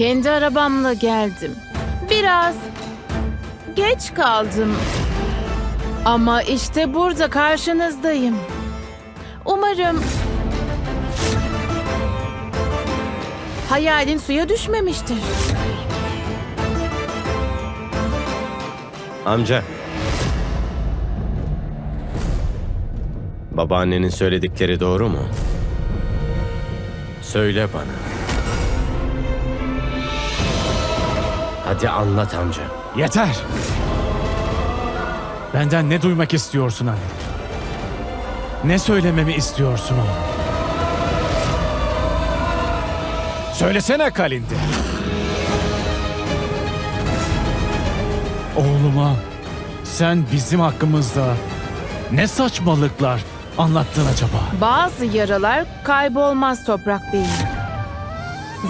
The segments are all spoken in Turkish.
Kendi arabamla geldim. Biraz geç kaldım. Ama işte burada karşınızdayım. Umarım hayalin suya düşmemiştir. Amca. Babaannenin söyledikleri doğru mu? Söyle bana. Hadi anlat amca. Yeter! Benden ne duymak istiyorsun anne? Ne söylememi istiyorsun oğlum? Söylesene Kalindi. Oğluma sen bizim hakkımızda ne saçmalıklar anlattın acaba? Bazı yaralar kaybolmaz Toprak Bey'im.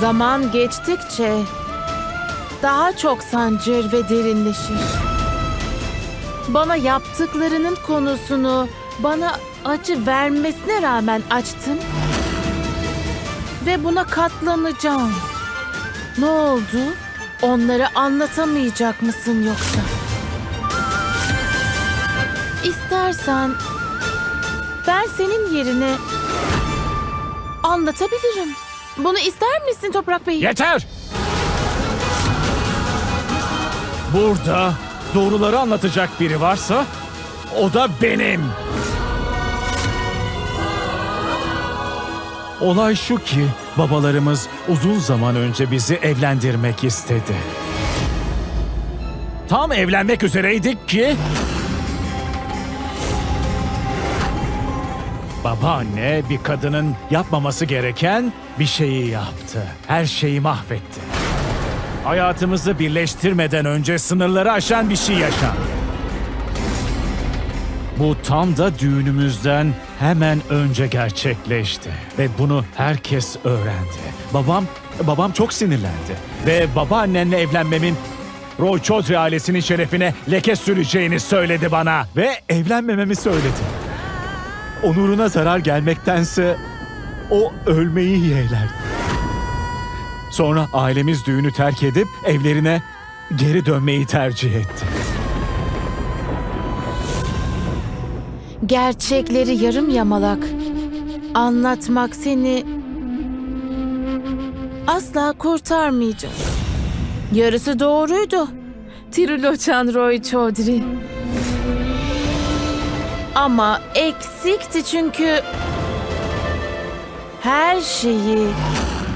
Zaman geçtikçe daha çok sancır ve derinleşir. Bana yaptıklarının konusunu bana acı vermesine rağmen açtım. Ve buna katlanacağım. Ne oldu? Onları anlatamayacak mısın yoksa? İstersen ben senin yerine anlatabilirim. Bunu ister misin Toprak Bey? Yeter! Burada doğruları anlatacak biri varsa o da benim. Olay şu ki babalarımız uzun zaman önce bizi evlendirmek istedi. Tam evlenmek üzereydik ki Babaanne bir kadının yapmaması gereken bir şeyi yaptı. Her şeyi mahvetti. Hayatımızı birleştirmeden önce sınırları aşan bir şey yaşandı. Bu tam da düğünümüzden hemen önce gerçekleşti ve bunu herkes öğrendi. Babam babam çok sinirlendi ve babaannenle evlenmemin Roy Chaudhry ailesinin şerefine leke süreceğini söyledi bana ve evlenmememi söyledi. Onuruna zarar gelmektense o ölmeyi yeğlerdi. Sonra ailemiz düğünü terk edip evlerine geri dönmeyi tercih etti. Gerçekleri yarım yamalak anlatmak seni asla kurtarmayacak. Yarısı doğruydu. Triloçan Roy Chaudhry. Ama eksikti çünkü her şeyi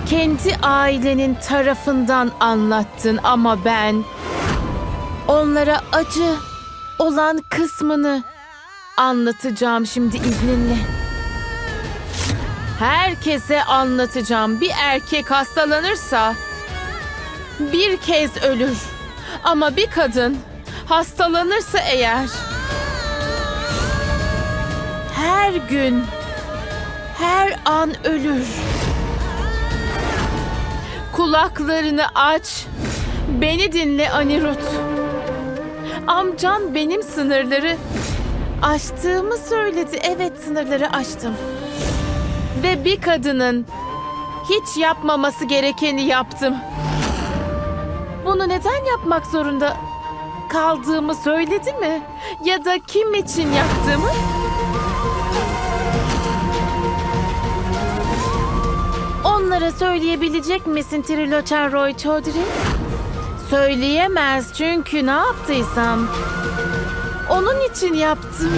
kendi ailenin tarafından anlattın ama ben onlara acı olan kısmını anlatacağım şimdi izninle. Herkese anlatacağım. Bir erkek hastalanırsa bir kez ölür. Ama bir kadın hastalanırsa eğer her gün her an ölür. Kulaklarını aç. Beni dinle Anirut. Amcan benim sınırları aştığımı söyledi. Evet sınırları aştım. Ve bir kadının hiç yapmaması gerekeni yaptım. Bunu neden yapmak zorunda kaldığımı söyledi mi? Ya da kim için yaptığımı? Onlara söyleyebilecek misin Triloçan Roy Chaudhry? Söyleyemez çünkü ne yaptıysam onun için yaptım.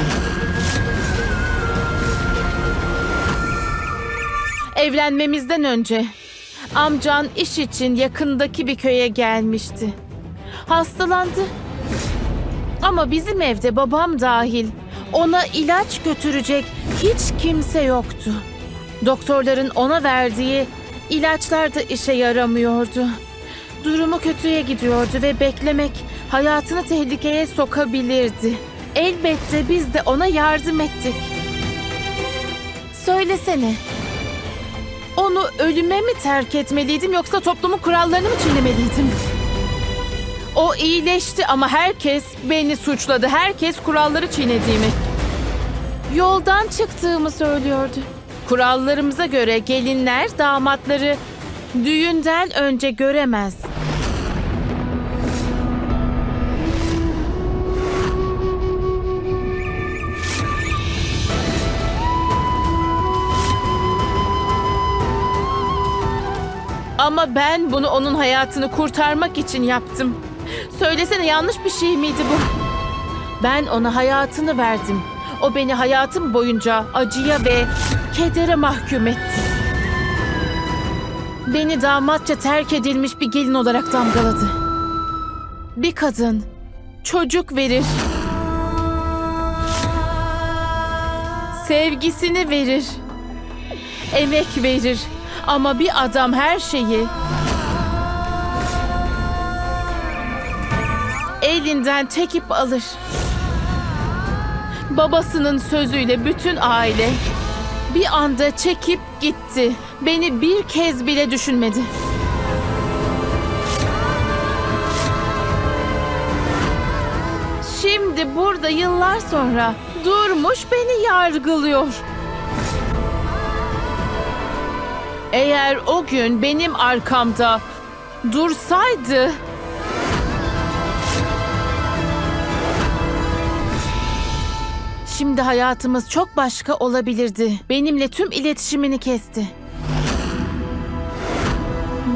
Evlenmemizden önce amcan iş için yakındaki bir köye gelmişti. Hastalandı. Ama bizim evde babam dahil ona ilaç götürecek hiç kimse yoktu. Doktorların ona verdiği ilaçlar da işe yaramıyordu. Durumu kötüye gidiyordu ve beklemek hayatını tehlikeye sokabilirdi. Elbette biz de ona yardım ettik. Söylesene. Onu ölüme mi terk etmeliydim yoksa toplumun kurallarını mı çiğnemeliydim? O iyileşti ama herkes beni suçladı. Herkes kuralları çiğnediğimi. Yoldan çıktığımı söylüyordu. Kurallarımıza göre gelinler damatları Düğünden önce göremez. Ama ben bunu onun hayatını kurtarmak için yaptım. Söylesene yanlış bir şey miydi bu? Ben ona hayatını verdim. O beni hayatım boyunca acıya ve kedere mahkum etti. Beni damatça terk edilmiş bir gelin olarak damgaladı. Bir kadın çocuk verir. Sevgisini verir. Emek verir. Ama bir adam her şeyi elinden çekip alır. Babasının sözüyle bütün aile bir anda çekip gitti. Beni bir kez bile düşünmedi. Şimdi burada yıllar sonra durmuş beni yargılıyor. Eğer o gün benim arkamda dursaydı Şimdi hayatımız çok başka olabilirdi. Benimle tüm iletişimini kesti.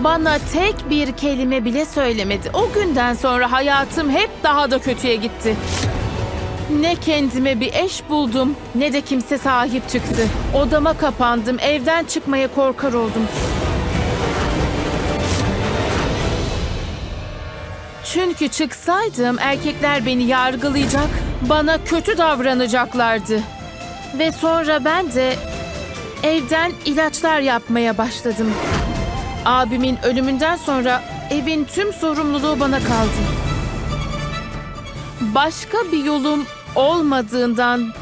Bana tek bir kelime bile söylemedi. O günden sonra hayatım hep daha da kötüye gitti. Ne kendime bir eş buldum ne de kimse sahip çıktı. Odama kapandım, evden çıkmaya korkar oldum. Çünkü çıksaydım erkekler beni yargılayacak, bana kötü davranacaklardı. Ve sonra ben de evden ilaçlar yapmaya başladım. Abimin ölümünden sonra evin tüm sorumluluğu bana kaldı. Başka bir yolum olmadığından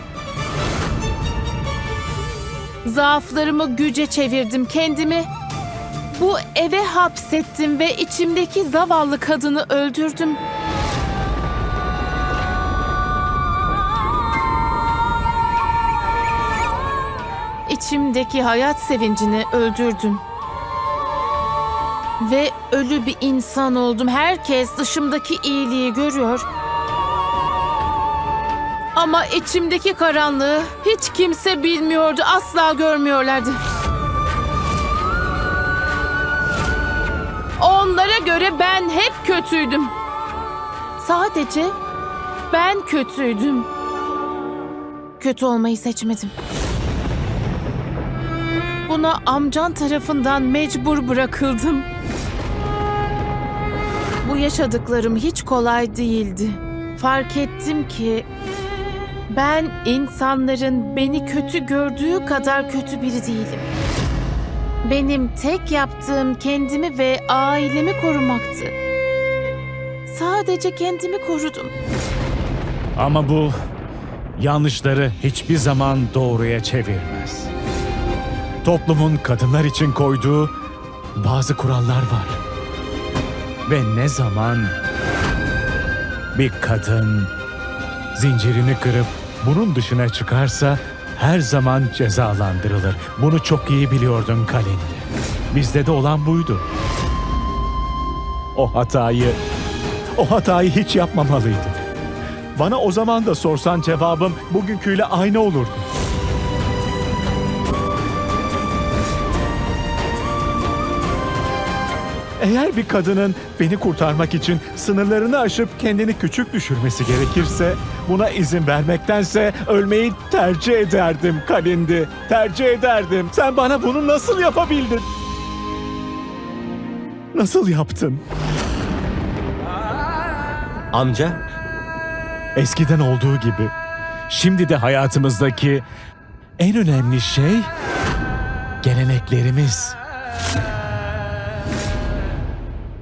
zaaflarımı güce çevirdim kendimi. Bu eve hapsettim ve içimdeki zavallı kadını öldürdüm. İçimdeki hayat sevincini öldürdüm. Ve ölü bir insan oldum. Herkes dışımdaki iyiliği görüyor. Ama içimdeki karanlığı hiç kimse bilmiyordu, asla görmüyorlardı. Göre ben hep kötüydüm. Sadece ben kötüydüm. Kötü olmayı seçmedim. Buna amcan tarafından mecbur bırakıldım. Bu yaşadıklarım hiç kolay değildi. Fark ettim ki ben insanların beni kötü gördüğü kadar kötü biri değilim. Benim tek yaptığım kendimi ve ailemi korumaktı. Sadece kendimi korudum. Ama bu yanlışları hiçbir zaman doğruya çevirmez. Toplumun kadınlar için koyduğu bazı kurallar var. Ve ne zaman bir kadın zincirini kırıp bunun dışına çıkarsa her zaman cezalandırılır. Bunu çok iyi biliyordun Kalindi. Bizde de olan buydu. O hatayı, o hatayı hiç yapmamalıydı. Bana o zaman da sorsan cevabım bugünküyle aynı olurdu. Eğer bir kadının beni kurtarmak için sınırlarını aşıp kendini küçük düşürmesi gerekirse buna izin vermektense ölmeyi tercih ederdim Kalindi. Tercih ederdim. Sen bana bunu nasıl yapabildin? Nasıl yaptın? Amca, Eskiden olduğu gibi şimdi de hayatımızdaki en önemli şey geleneklerimiz.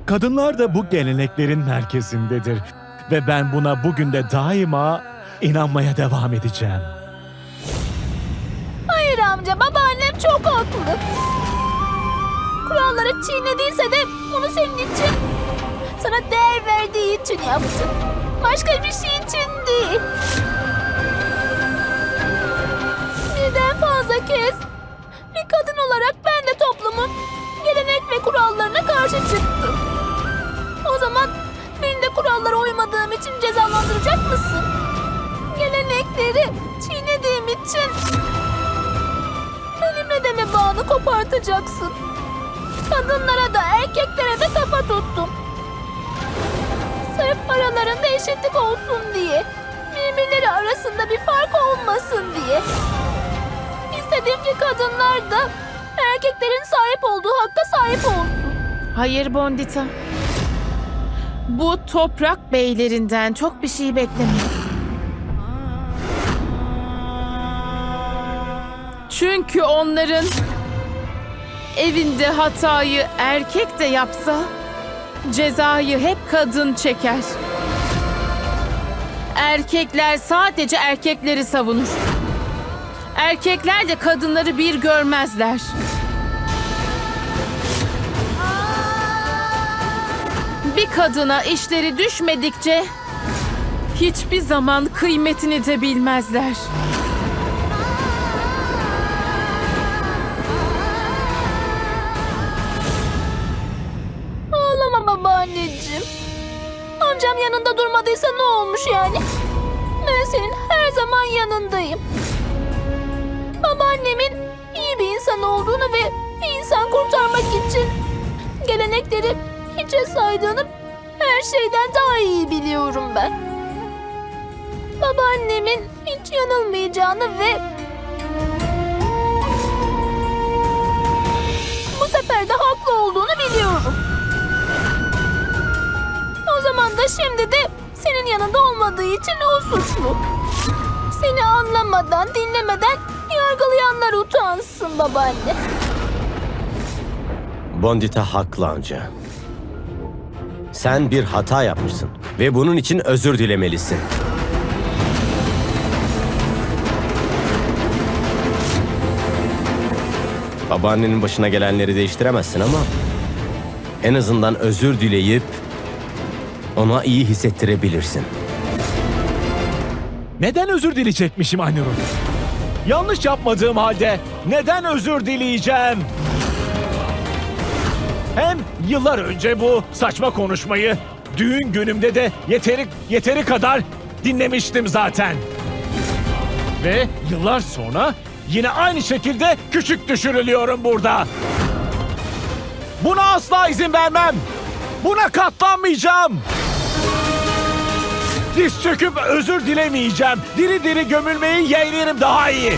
Kadınlar da bu geleneklerin merkezindedir ve ben buna bugün de daima inanmaya devam edeceğim. Hayır amca, babaannem çok haklı. Kuralları çiğnediyse de bunu senin için, sana değer verdiği için yaptı. Başka bir şey için değil. Birden fazla kez bir kadın olarak ben de toplumun gelenek ve kurallarına karşı çıktım. O zaman Kurallara uymadığım için cezalandıracak mısın? Gelenekleri çiğnediğim için benimle de mi bağını kopartacaksın? Kadınlara da erkeklere de kafa tuttum. Sırf paralarında eşitlik olsun diye. Birbirleri arasında bir fark olmasın diye. İstedim ki kadınlar da erkeklerin sahip olduğu hakka sahip olsun. Hayır Bondita. Bu toprak beylerinden çok bir şey bekleme. Çünkü onların evinde hatayı erkek de yapsa cezayı hep kadın çeker. Erkekler sadece erkekleri savunur. Erkekler de kadınları bir görmezler. Bir kadına işleri düşmedikçe hiçbir zaman kıymetini de bilmezler. Ağlama babaanneciğim. Amcam yanında durmadıysa ne olmuş yani? Ben senin her zaman yanındayım. Babaannemin iyi bir insan olduğunu ve bir insan kurtarmak için gelenekleri hiçe saydığını her şeyden daha iyi biliyorum ben. Babaannemin hiç yanılmayacağını ve bu sefer de haklı olduğunu biliyorum. O zaman da şimdi de senin yanında olmadığı için o suçlu. Seni anlamadan, dinlemeden yargılayanlar utansın babaanne. Bondita haklı amca. Sen bir hata yapmışsın ve bunun için özür dilemelisin. Babaannenin başına gelenleri değiştiremezsin ama en azından özür dileyip ona iyi hissettirebilirsin. Neden özür dileyecekmişim Anirudh? Yanlış yapmadığım halde neden özür dileyeceğim? Hem yıllar önce bu saçma konuşmayı düğün günümde de yeteri yeteri kadar dinlemiştim zaten. Ve yıllar sonra yine aynı şekilde küçük düşürülüyorum burada. Buna asla izin vermem. Buna katlanmayacağım. Diz çöküp özür dilemeyeceğim. Diri diri gömülmeyi yeğlerim daha iyi.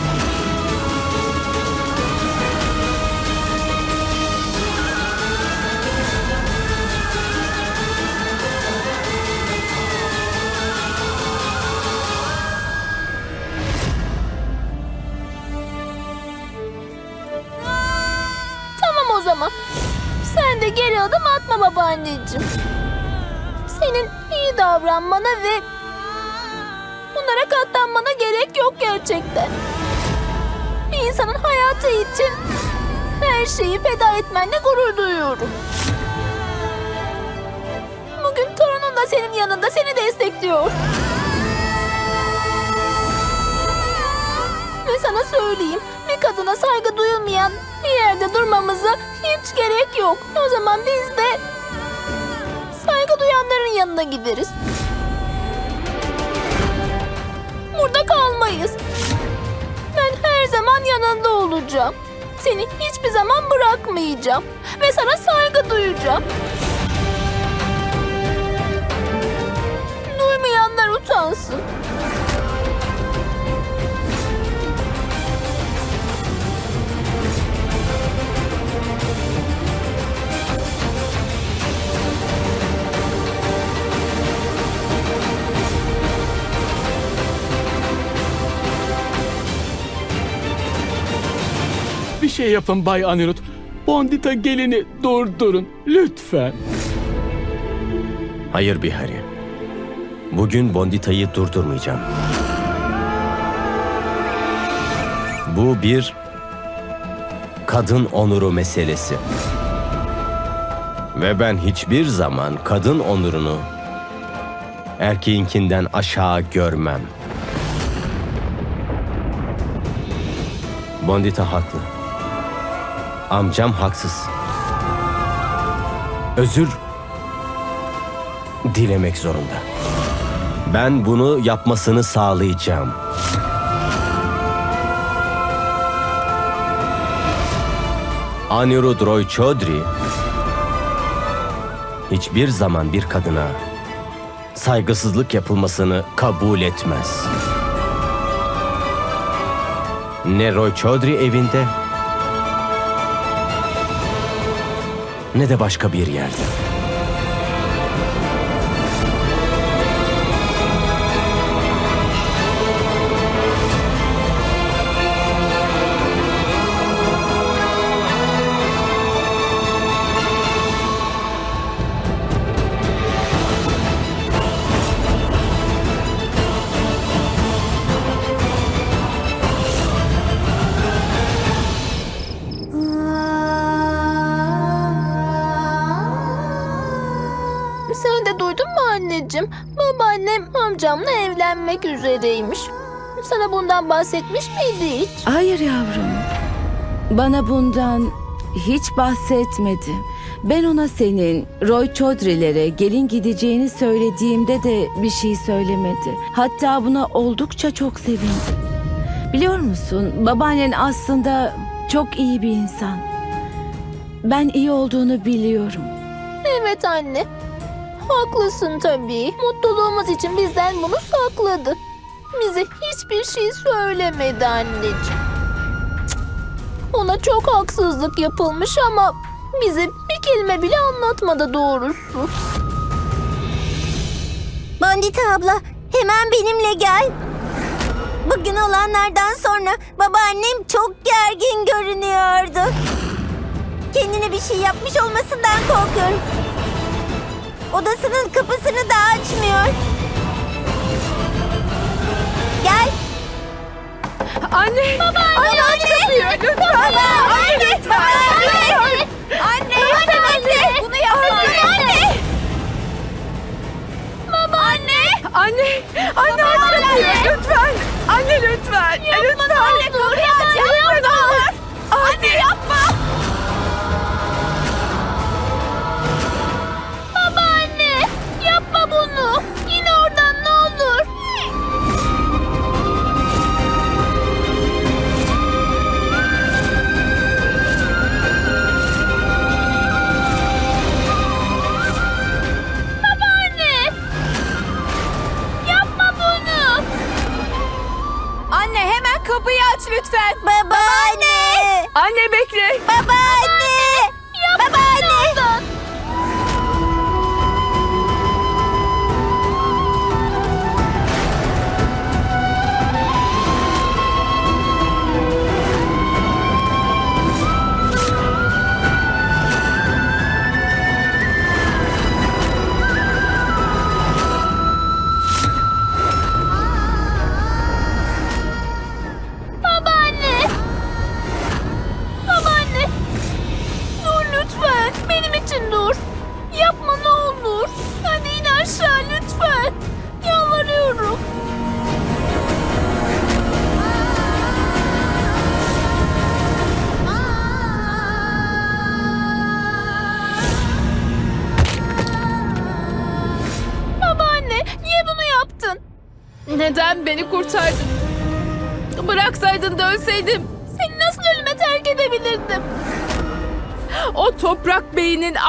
Atma babaanneciğim. Senin iyi davranmana ve bunlara katlanmana gerek yok gerçekten. Bir insanın hayatı için her şeyi feda etmenle gurur duyuyorum. Bugün torunun da senin yanında seni destekliyor. Ve sana söyleyeyim, bir kadına saygı duyulmayan bir yerde durmamıza hiç gerek yok. O zaman biz de saygı duyanların yanına gideriz. Burada kalmayız. Ben her zaman yanında olacağım. Seni hiçbir zaman bırakmayacağım. Ve sana saygı duyacağım. Duymayanlar utansın. Şey yapın Bay Anirudh. Bondita gelini durdurun lütfen. Hayır Bihari. Bugün Bondita'yı durdurmayacağım. Bu bir kadın onuru meselesi. Ve ben hiçbir zaman kadın onurunu erkeğinkinden aşağı görmem. Bondita haklı. Amcam haksız. Özür dilemek zorunda. Ben bunu yapmasını sağlayacağım. Anirudh Roy Chaudhary hiçbir zaman bir kadına saygısızlık yapılmasını kabul etmez. Ne Roy Chaudhary evinde ne de başka bir yerde. Amcamla evlenmek üzereymiş. Sana bundan bahsetmiş miydi hiç? Hayır yavrum. Bana bundan hiç bahsetmedi. Ben ona senin Roy Chaudhry'lere gelin gideceğini söylediğimde de bir şey söylemedi. Hatta buna oldukça çok sevindi. Biliyor musun babaannen aslında çok iyi bir insan. Ben iyi olduğunu biliyorum. Evet anne. Haklısın tabii. Mutluluğumuz için bizden bunu sakladı. Bize hiçbir şey söylemedi anneciğim. Ona çok haksızlık yapılmış ama bize bir kelime bile anlatmadı doğrusu. Bandita abla hemen benimle gel. Bugün olanlardan sonra babaannem çok gergin görünüyordu. Kendine bir şey yapmış olmasından korkuyorum. Odasının kapısını da açmıyor. Gel. Anne! Anne aç kapıyı lütfen. Baba, anne lütfen. Anne. Anne. Anne. Anne. Bunu yapma. Anne. Baba anne. Anne! Anne aç kapıyı lütfen! Anne lütfen! lütfen! Anne dur ya. Yapma. Anne yapma.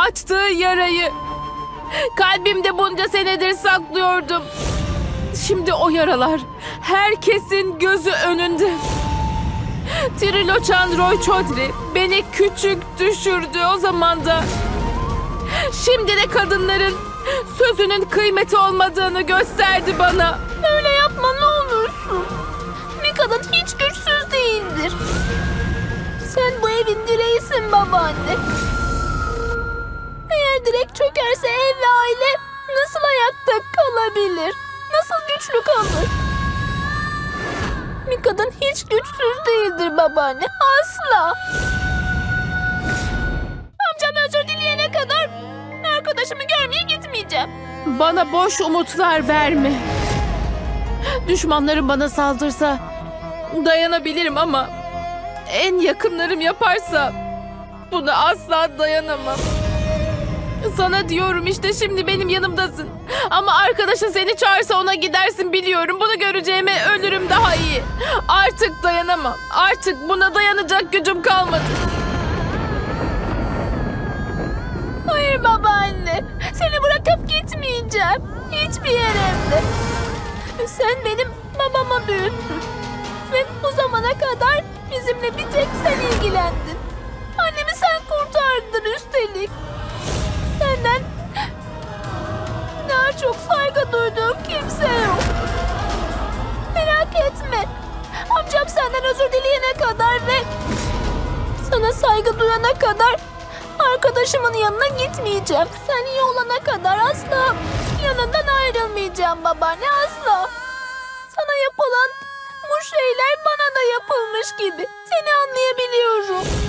Açtığı yarayı kalbimde bunca senedir saklıyordum. Şimdi o yaralar herkesin gözü önünde. Triloçan Roy Chaudhry beni küçük düşürdü o zaman da. Şimdi de kadınların sözünün kıymeti olmadığını gösterdi bana. Öyle yapma ne olursun. Bir kadın hiç güçsüz değildir. Sen bu evin direğisin babaanne. Eğer direk çökerse ev ve aile nasıl ayakta kalabilir? Nasıl güçlü kalır? Bir kadın hiç güçsüz değildir babaanne. Asla. Amcam özür dileyene kadar arkadaşımı görmeye gitmeyeceğim. Bana boş umutlar verme. Düşmanlarım bana saldırsa dayanabilirim ama en yakınlarım yaparsa buna asla dayanamam. Sana diyorum işte şimdi benim yanımdasın. Ama arkadaşın seni çağırsa ona gidersin biliyorum. Bunu göreceğime ölürüm daha iyi. Artık dayanamam. Artık buna dayanacak gücüm kalmadı. Hayır babaanne. Seni bırakıp gitmeyeceğim. Hiçbir yere. Sen benim babamı büyüttün. Ve bu zamana kadar bizimle bir tek sen ilgilendin. Annemi sen kurtardın üstelik. Çok saygı duyduğum kimse yok. Merak etme. Amcam senden özür dileyene kadar ve sana saygı duyana kadar arkadaşımın yanına gitmeyeceğim. Sen iyi olana kadar asla yanından ayrılmayacağım babaanne asla. Sana yapılan bu şeyler bana da yapılmış gibi. Seni anlayabiliyorum.